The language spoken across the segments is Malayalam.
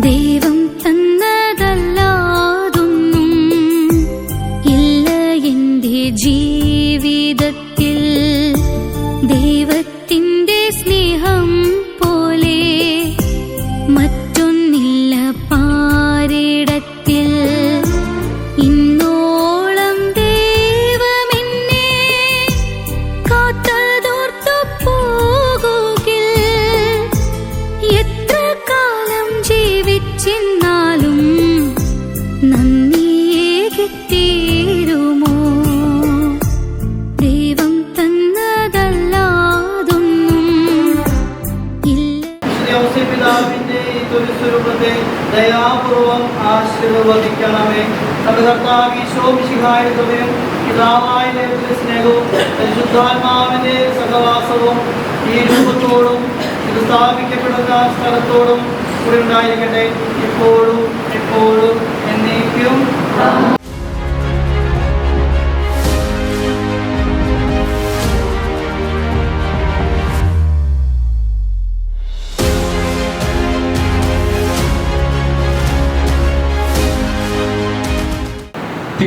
देव ഇല്ല പിതാവിന്റെ ഈ തുരുസ്വരൂപത്തെ ദയാപൂർവം ആശീർവദിക്കണമേ. നമ്മുടെ കർത്താവ് കൃപയും പിതാവായ സ്നേഹവും പരിശുദ്ധാത്മാവിന്റെ സഹവാസവും ഈ രൂപത്തോടും ഇത് സ്ഥലത്തോടും കൂടി ഉണ്ടായിരിക്കട്ടെ. ഇപ്പോഴും എപ്പോഴും എന്നേക്കും.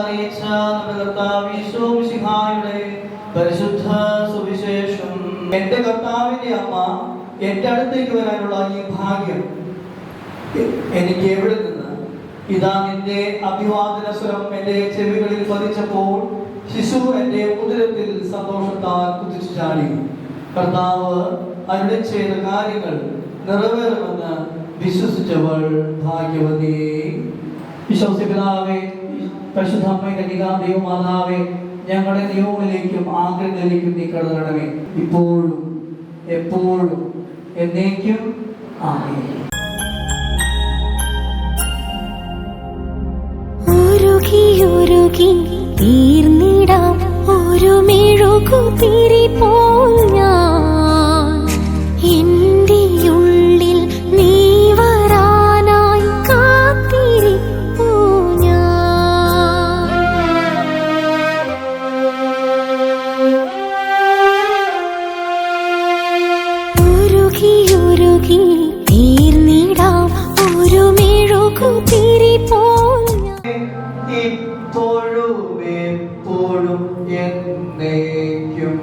അറിയിച്ച നമ്മുടെ കർത്താവ് പരിശുദ്ധ സുവിശേഷം. എന്റെ കർത്താവിന്റെ അമ്മ എന്റെ അടുത്തേക്ക് വരാനുള്ള ഈ ഭാഗ്യം എനിക്ക് എവിടെ നിന്ന്? ഇതാ നിന്റെ അഭിവാദന സ്വരം എന്റെ ചെവികളിൽ പതിച്ചപ്പോൾ ശിശു എന്റെ ഉദരത്തിൽ സന്തോഷത്താൽ കുതിച്ചു ചാടി. കർത്താവ് അരുളി ചെയ്ത കാര്യങ്ങൾ നിറവേറുമെന്ന് വിശ്വസിച്ചവൾ ഭാഗ്യവതി വിശ്വസിപിതാവേ പിതാവേ അമ്മ കന്യകാ ദൈവമാതാവേ ഞങ്ങളുടെ നിയമങ്ങളിലേക്കും ആഗ്രഹങ്ങളിലേക്കും നീ കടന്നിടമേ ഇപ്പോഴും എപ്പോഴും എന്നേക്കും ഉരുകി തീർന്നിടാം. ഒരു മെഴുകുതിരി പോൽ ഉരുകി ഉരുകി തീർന്നിടാം ഒരു മെഴുകുതിരി പോൽ ഞാൻ ഇപ്പോഴും എപ്പോഴും എന്നേക്കും